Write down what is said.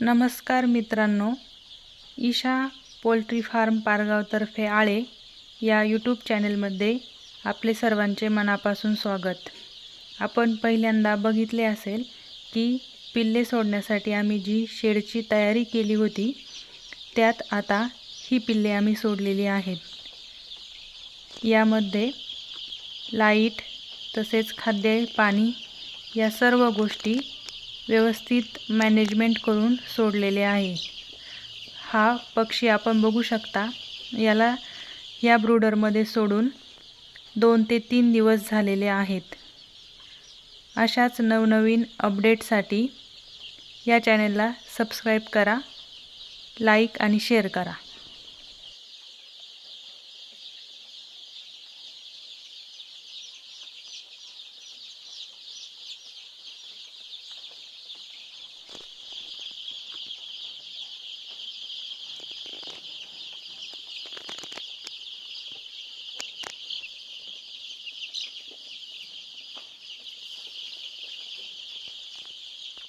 नमस्कार मित्रांनो. Isha poultry farm पारगावतर्फे आळे या यूट्यूब चॅनलमध्ये आपले सर्वांचे मनापासून स्वागत. आपण पहिल्यांदा बघितले असेल की पिल्ले सोडण्यासाठी आम्ही जी शेडची तयारी केली होती त्यात आता ही पिल्ले आम्ही सोडलेली आहेत. यामध्ये लाइट तसेच खाद्य पाणी या सर्व गोष्टी व्यवस्थित मॅनेजमेंट करून सोडलेले आहे. हा पक्षी आपण बघू शकता. याला या ब्रूडरमध्ये सोडून दोन ते तीन दिवस झालेले आहेत. अशाच नवनवीन अपडेटसाठी या चॅनलला सबस्क्राईब करा लाईक आणि शेअर करा.